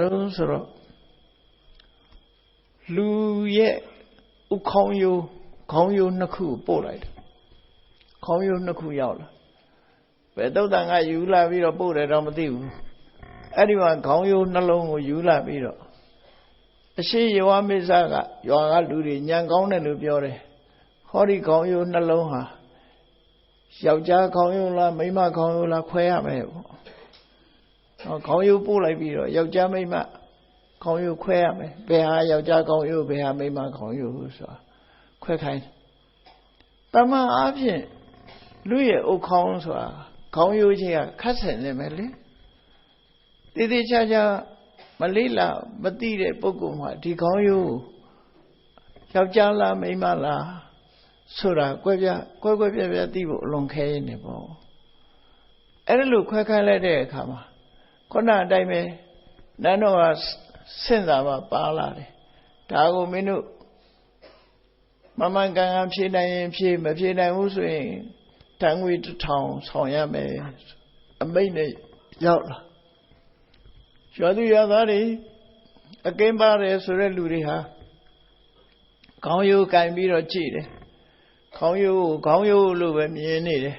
တော့ဆိုတော့လူရဲ့ဥခေါင်းယိုးခေါင်းယိုးနှစ်ခုပို့လိုက်တယ်ခေါင်းယိုးနှစ်ခုရောက်လာဘယ်တုတ်တန်ကယူလာပြီးတော့ပို့တယ်တော့မသိဘူးအဲ့ဒီမှာခေါင်းယိုးနှလုံးကိုယူလာပြီးတော့အရှိယောမိစ္ဆကရွာကလူတွေညံကောင်းတယ်လို့ပြောတယ်ဟောဒီခေါင်းယိုးနှလုံးဟာယောက်ျားခေါင်းယိုးလားမိန်းမခေါင်းယိုးလားခွဲရမယ်ပေါ့ ဟောခေါင်းယိုးပို့လိုက်ပြီးတော့ယောက်ျားမိန်းမခေါင်းယိုးခွဲရမယ်ဘယ်ဟာယောက်ျားခေါင်းယိုးဘယ်ဟာမိန်းမခေါင်းယိုးဆိုတာခွဲခိုင်းတမန်အားဖြင့်လူရဲ့အုတ်ခေါင်းဆိုတာခေါင်းယိုးချင်းကခတ်ဆင်နေမယ်လေတည်တည်ချာချာမလေးလာမသိတဲ့ပုဂ္ဂိုလ်မှာဒီခေါင်းယိုးယောက်ျားလားမိန်းမလားဆိုတာကွဲပြားကွဲကွဲပြားပြားသိဖို့အလွန်ခဲနေပေါ့အဲ့ဒါလို့ခွဲခိုင်းလိုက်တဲ့အခါမှာ ခုနအတိုင်းပဲနန်းတော်ကဆင့်သာပါပါလာတယ်ဒါကိုမင်းတို့မမှန်ကန်ကန်ဖြေနိုင်ရင်ဖြေမဖြေနိုင်ဘူးဆိုရင်တန်ငွေတစ်ထောင်ဆောင်ရမယ်အမိတ်နဲ့ရောက်လာရွာသူရွာသားတွေအကင်းပါတယ်ဆိုတဲ့လူတွေဟာခေါင်းရိုးကင်ပြီးတော့ကြည့်တယ်ခေါင်းရိုးခေါင်းရိုးလို့ပဲမြင်နေတယ်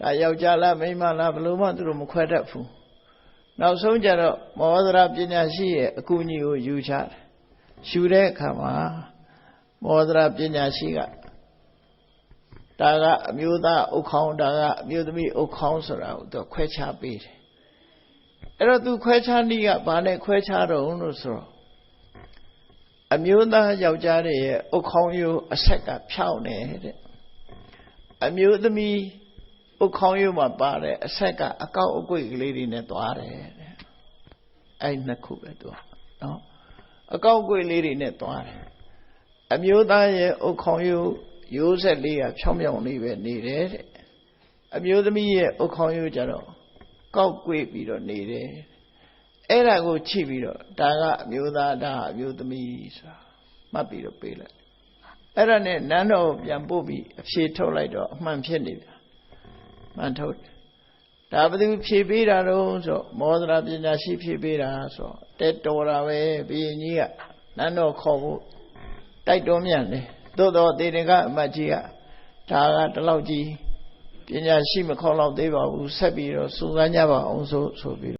ဒါယောက်ျားလားမိန်းမလားဘလို့မှသူတို့မခွဲတတ်ဘူး နောက်ဆုံးကြတော့မောဒရာပညာရှိရဲ့အကူအညီကိုယူချတယ်ယူတဲ့အခါမှာမောဒရာပညာရှိကဒါကအမျိုးသားအုတ်ခေါင်းဒါကအမျိုးသမီးအုတ်ခေါင်းဆိုတာကိုသူခွဲခြားပေးတယ်အဲ့တော့သူခွဲခြားနည်းကဘာနဲ့ခွဲခြားတော့လို့ဆိုတော့အမျိုးသားယောက်ျားတွေရဲ့အုတ်ခေါင်းရိုးအဆက်ကဖြောင်းနေတဲ့အမျိုးသမီး ဥခေါင်းရိုးမှာပါတဲ့အဆက်ကအကောက်အကွေ့ကလေးတွေနဲ့သွားတယ်တဲ့အဲ့နှစ်ခုပဲသူကနော်အကောက်အကွေ့လေးတွေနဲ့သွားတယ်အမျိုးသားရဲ့ဥခေါင်းရိုးရိုးဆက်လေးကဖြောင်းဖြောင်းလေးပဲနေတယ်တဲ့အမျိုးသမီးရဲ့ဥခေါင်းရိုးကြတော့ကောက်ကွေ့ပြီးတော့နေတယ်အဲ့ဒါကိုချိပြီးတော့ဒါကအမျိုးသားဒါအမျိုးသမီးဆိုတာမှတ်ပြီးတော့ပေးလိုက်အဲ့ဒါနဲ့နန်းတော်ပြန်ပို့ပြီးအဖြေထုတ်လိုက်တော့အမှန်ဖြစ်နေပြီ မှန်ထုတ်ဒါဘယ်သူဖြေပေးတာတော့ဆိုမောဒရာပညာရှိဖြေပေးတာဆိုတဲတော်တာပဲဘီရင်ကြီးကနန်းတော်ခေါ်ဖို့တိုက်တော်မြန်တယ်သို့တော့တေတင်ကအမတ်ကြီးကဒါကတလောက်ကြီးပညာရှိမခေါ်တော့သေးပါဘူးဆက်ပြီးတော့စူးစမ်းကြပါအောင်ဆိုဆိုပြီး